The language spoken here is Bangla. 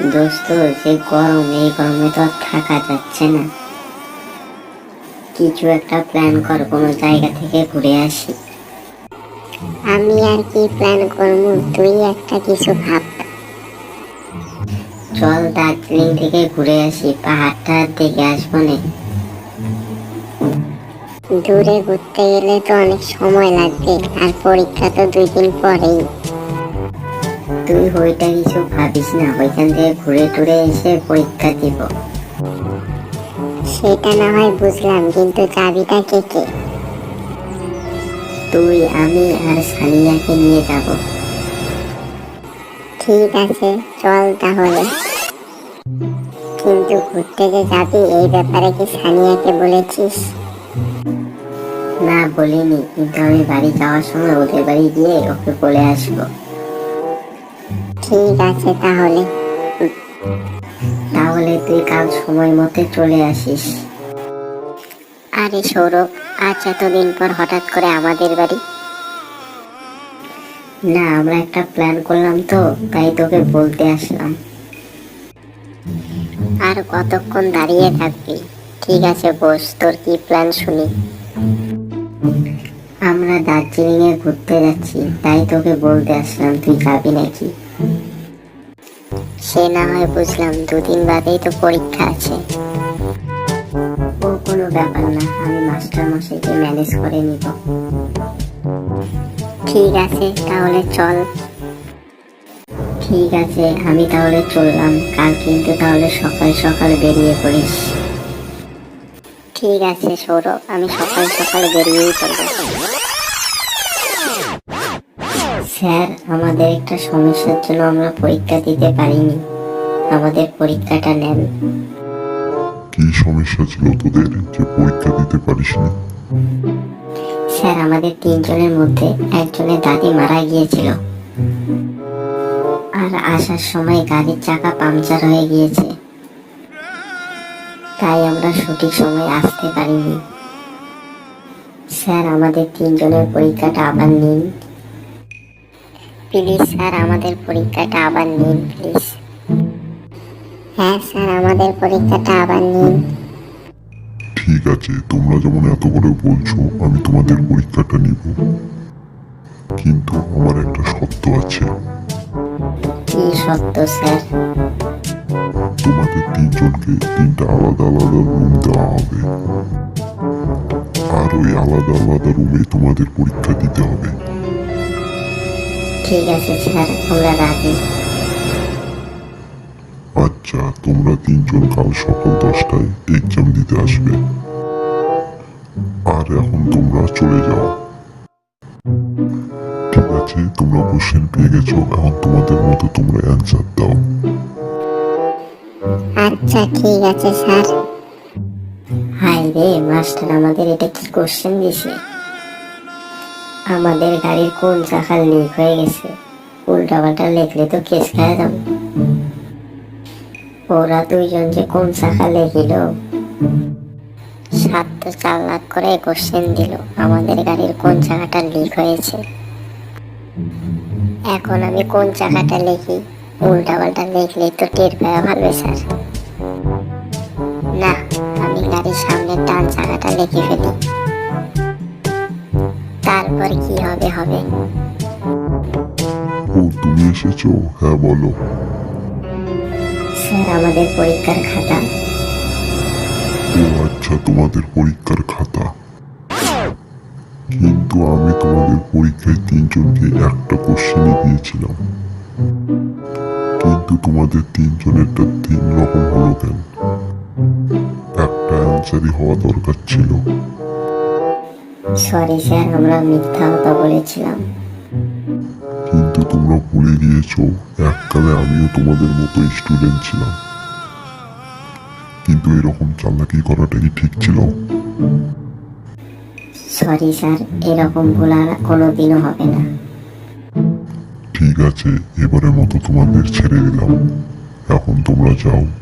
দোস্ত যে গরম এই গরমে তো আর থাকা যাচ্ছে না। কিছু একটা প্ল্যান কর কোনো জায়গা থেকে ঘুরে আসি। আমি আর কি প্ল্যান করব? তুই একটা কিছু ভাব। চল দার্জিলিং থেকে ঘুরে আসি পাহাড়টা দেখে আসব না। দূরে ঘুরতে গেলে তো অনেক সময় লাগবে আর পরীক্ষা তো দুই দিন পরেই। তুই ওইটা কিছু ভাবিস না ওইখান থেকে ঘুরে টুরে এসে পরীক্ষা দিব। সেটা না হয় বুঝলাম কিন্তু চাবিটা কে কে? তুই আমি আর সানিয়াকে নিয়ে যাব। ঠিক আছে চল তাহলে। কিন্তু ঘুরতে যে যাবি এই ব্যাপারে কি সানিয়াকে বলেছিস? না বলিনি। কিন্তু আমি বাড়ি যাওয়ার সময় ওদের বাড়ি গিয়ে ওকে বলে আসব। ঠিক আছে তাহলে। তাহলে তুই কাল সময় মতে চলে আসিস। আরে সৌরভ আজ এতদিন পর হঠাৎ করে আমাদের বাড়ি? না আমরা একটা প্ল্যান করলাম তো তাই তোকে বলতে আসলাম। আর কতক্ষণ দাঁড়িয়ে থাকবি? ঠিক আছে বস তোর কি প্ল্যান শুনি। আমরা দার্জিলিং এ ঘুরতে যাচ্ছি তাই তোকে বলতে আসলাম তুই যাবি নাকি? সে না হয় বুঝলাম দুদিন বাদেই তো পরীক্ষা আছে। ও কোনো ব্যাপার না, আমি মাস্টার মশাইকে ম্যানেজ করে নিব। ঠিক আছে, তাহলে চল। ঠিক আছে, আমি তাহলে চললাম, কাল কিন্তু তাহলে সকাল সকাল বেরিয়ে পড়িস। ঠিক আছে, সৌরভ, আমি সকাল সকাল বেরিয়েই পড়ব। স্যার আমাদের একটা সমস্যার জন্য আমরা পরীক্ষা দিতে পারিনি। আমাদের পরীক্ষাটা নেন। কি সমস্যা ছিল তোদের যে পরীক্ষা দিতে পারিসনি? স্যার আমাদের তিনজনের মধ্যে একজনের দাদি মারা গিয়েছিল। আর আসার সময় গাড়ির চাকা পাংচার হয়ে গিয়েছে। তাই আমরা সঠিক সময় আসতে পারিনি। স্যার আমাদের তিনজনের পরীক্ষাটা আবার নিন। প্লিজ স্যার আমাদের পরীক্ষাটা আবার নিন প্লিজ। হ্যাঁ স্যার আমাদের পরীক্ষাটা আবার নিন। ঠিক আছে তোমরা যেমন এত করে বলছো আমি তোমাদের পরীক্ষাটা নিব। কিন্তু আমার একটা শর্ত আছে। কি সত্য স্যার? তোমাদের তিনজনকে তিনটা আলাদা আলাদা রুম দেওয়া হবে। আর ওই আলাদা আলাদা রুমে তোমাদের পরীক্ষা দিতে হবে। ঠিক আছে স্যার আমরা রাজি। আচ্ছা তোমরা তিনজন কাল সকাল দশটায় এক্সাম দিতে আসবে। আর এখন তোমরা চলে যাও। ঠিক আছে তোমরা কোশ্চেন পেয়ে গেছো এখন তোমাদের মতো তোমরা অ্যান্সার দাও। আচ্ছা ঠিক আছে স্যার। হাই রে মাস্টার আমাদের এটা কি কোশ্চেন দিছে আমাদের গাড়ির কোন চাকা লিক হয়ে গেছে? উল্টা পাল্টা লেখলে তো কেস খায় যাবে। ওরা দুইজন যে কোন চাকা লেখিল? সাত তো চার লাখ করে কোশ্চেন দিল, আমাদের গাড়ির কোন চাকাটা লিক হয়েছে? এখন আমি কোন চাকাটা লিখি? উল্টা পাল্টা লিখলে তো টের পাওয়া ভালো, স্যার। না, আমি গাড়ির সামনে ডান চাকাটা লিখে ফেলি। তারপর কি হবে হবে? ও তুমি এসেছ? হ্যাঁ বলো। স্যার আমাদের পরীক্ষার খাতা। ও আচ্ছা তোমাদের পরীক্ষার খাতা। কিন্তু আমি তোমাদের পরীক্ষায় তিনজনকে একটা কোশ্চেনই দিয়েছিলাম। কিন্তু তোমাদের তিনজনেরটা তিন রকম হলো কেন? একটা অ্যান্সারই হওয়া দরকার ছিল। সরি স্যার আমরা মিথ্যা কথা বলেছিলাম। কিন্তু তোমরা ভুলে গিয়েছো এককালে আমিও তোমাদের মতো স্টুডেন্ট ছিলাম। কিন্তু এরকম চালাকি করাটা কি ঠিক ছিল? সরি স্যার এরকম ভুল আর কোনোদিনও হবে না। ঠিক আছে এবারের মতো তোমাদের ছেড়ে দিলাম। এখন তোমরা যাও।